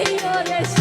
রে